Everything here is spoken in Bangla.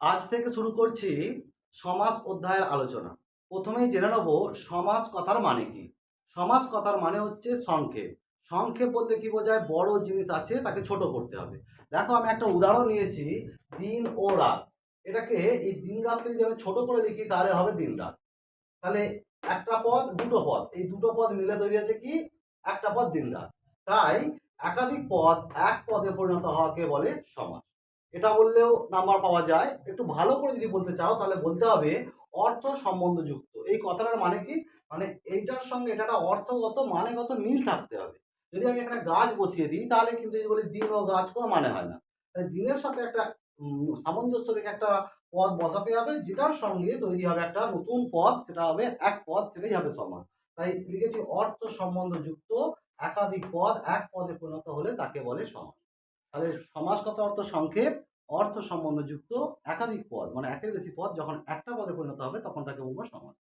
আজ থেকে শুরু করছি সমাস অধ্যায়ের আলোচনা। প্রথমেই জেনে নেব সমাস কথার মানে কি। সমাস কথার মানে হচ্ছে সংক্ষেপ। সংক্ষেপ বলতে কি বোঝায়? বড় জিনিস আছে, তাকে ছোট করতে হবে। দেখো, আমি একটা উদাহরণ নিয়েছি, দিন ও রাত। এটাকে এই দিন রাতকে যদি আমি ছোট করে লিখি, তাহলে হবে দিন রাত। তাহলে একটা পদ, দুটো পদ। এই দুটো পদ মিলে তৈরি হচ্ছে কি? একটা পদ দিন রাত। তাই একাধিক পদ এক পদে পরিণত হওয়াকে বলে সমাস এটা বললেও নাম্বার পাওয়া যায়। একটু ভালো করে যদি বলতে চাও, তাহলে বলতে হবে অর্থ সম্বন্ধযুক্ত। এই কথাটার মানে কি? মানে এইটার সঙ্গে এটা অর্থগত, মানেগত মিল থাকতে হবে। যদি আমি একটা গাছ বসিয়ে দিই, তাহলে কিন্তু যদি বলি দিন ও গাছ কোনো মানে হয় না। তাই দিনের সাথে একটা সামঞ্জস্য রেখে একটা পদ বসাতে হবে, যেটার সঙ্গে তৈরি হবে একটা নতুন পদ, সেটা হবে এক পদ, সেটাই হবে সমান। তাই লিখেছি অর্থ সম্বন্ধযুক্ত, একাধিক পদ, এক পদে পরিণত হলে তাকে বলে সমাস তাহলে সমাজগত অর্থ সংক্ষেপ, অর্থ সম্বন্ধযুক্ত একাধিক পদ মানে একের বেশি পদ যখন একটা পদে পরিণত হবে, তখন তাকে বলব সমাস